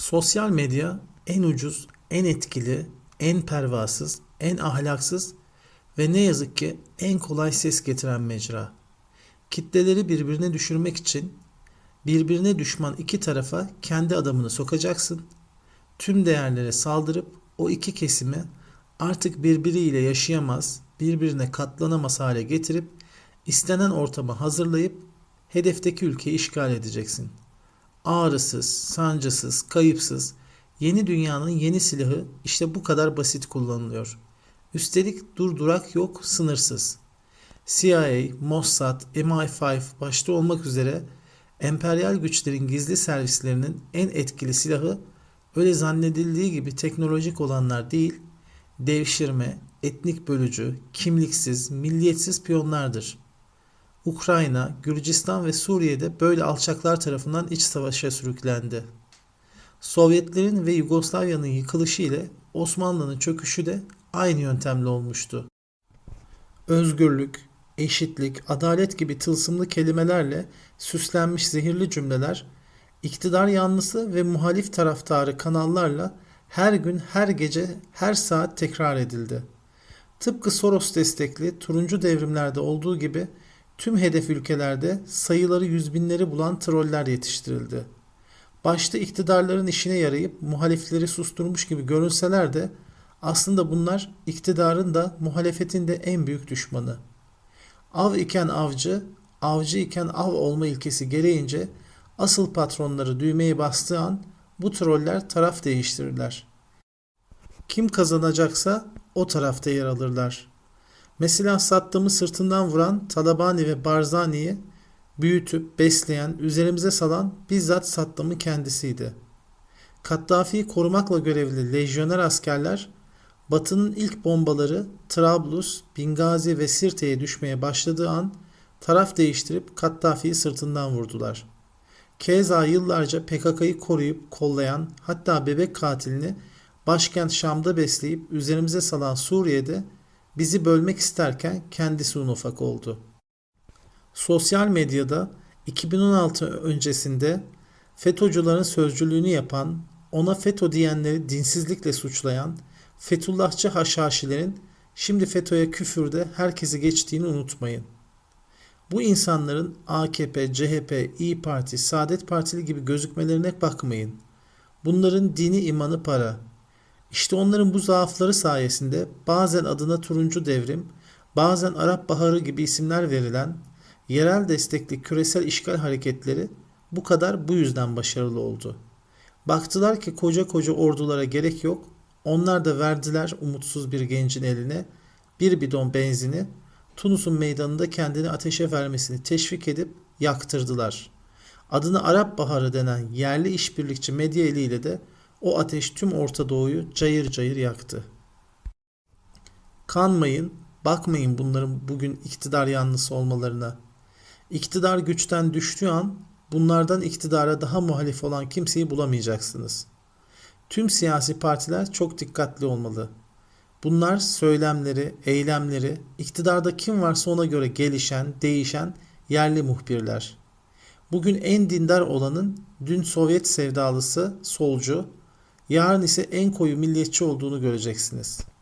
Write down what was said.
Sosyal medya en ucuz, en etkili, en pervasız, en ahlaksız ve ne yazık ki en kolay ses getiren mecra. Kitleleri birbirine düşürmek için birbirine düşman iki tarafa kendi adamını sokacaksın. Tüm değerlere saldırıp o iki kesimi artık birbiriyle yaşayamaz, birbirine katlanamaz hale getirip istenen ortamı hazırlayıp hedefteki ülkeyi işgal edeceksin. Ağrısız, sancısız, kayıpsız yeni dünyanın yeni silahı işte bu kadar basit kullanılıyor. Üstelik durdurak yok, sınırsız. CIA, Mossad, MI5 başta olmak üzere emperyal güçlerin gizli servislerinin en etkili silahı öyle zannedildiği gibi teknolojik olanlar değil, devşirme, etnik bölücü, kimliksiz, milliyetsiz piyonlardır. Ukrayna, Gürcistan ve Suriye'de böyle alçaklar tarafından iç savaşa sürüklendi. Sovyetlerin ve Yugoslavya'nın yıkılışı ile Osmanlı'nın çöküşü de aynı yöntemle olmuştu. Özgürlük, eşitlik, adalet gibi tılsımlı kelimelerle süslenmiş zehirli cümleler, iktidar yanlısı ve muhalif taraftarı kanallarla her gün, her gece, her saat tekrar edildi. Tıpkı Soros destekli turuncu devrimlerde olduğu gibi tüm hedef ülkelerde sayıları yüz binleri bulan troller yetiştirildi. Başta iktidarların işine yarayıp muhalifleri susturmuş gibi görünseler de aslında bunlar iktidarın da muhalefetin de en büyük düşmanı. Av iken avcı, avcı iken av olma ilkesi gereğince asıl patronları düğmeye bastığı an bu troller taraf değiştirirler. Kim kazanacaksa o tarafta yer alırlar. Mesela Saddam'ı sırtından vuran Talabani ve Barzani'yi büyütüp besleyen, üzerimize salan bizzat Saddam'ın kendisiydi. Kaddafi'yi korumakla görevli lejyoner askerler Batı'nın ilk bombaları Trablus, Bingazi ve Sirte'ye düşmeye başladığı an taraf değiştirip Kaddafi'yi sırtından vurdular. Keza yıllarca PKK'yı koruyup kollayan hatta bebek katilini başkent Şam'da besleyip üzerimize salan Suriye'de bizi bölmek isterken kendisi un ufak oldu. Sosyal medyada 2016 öncesinde FETÖ'cülerin sözcülüğünü yapan, ona FETÖ diyenleri dinsizlikle suçlayan Fethullahçı haşhaşilerin şimdi FETÖ'ye küfürde herkesi geçtiğini unutmayın. Bu insanların AKP, CHP, İyi Parti, Saadet Partili gibi gözükmelerine bakmayın. Bunların dini imanı para. İşte onların bu zaafları sayesinde bazen adına turuncu devrim, bazen Arap Baharı gibi isimler verilen yerel destekli küresel işgal hareketleri bu kadar bu yüzden başarılı oldu. Baktılar ki koca koca ordulara gerek yok. Onlar da verdiler umutsuz bir gencin eline bir bidon benzini Tunus'un meydanında kendini ateşe vermesini teşvik edip yaktırdılar. Adını Arap Baharı denen yerli işbirlikçi medya eliyle de o ateş tüm Orta Doğu'yu cayır cayır yaktı. Kanmayın, bakmayın bunların bugün iktidar yanlısı olmalarına. İktidar güçten düştüğü an bunlardan iktidara daha muhalif olan kimseyi bulamayacaksınız. Tüm siyasi partiler çok dikkatli olmalı. Bunlar söylemleri, eylemleri, iktidarda kim varsa ona göre gelişen, değişen yerli muhbirler. Bugün en dindar olanın dün Sovyet sevdalısı, solcu, yarın ise en koyu milliyetçi olduğunu göreceksiniz.''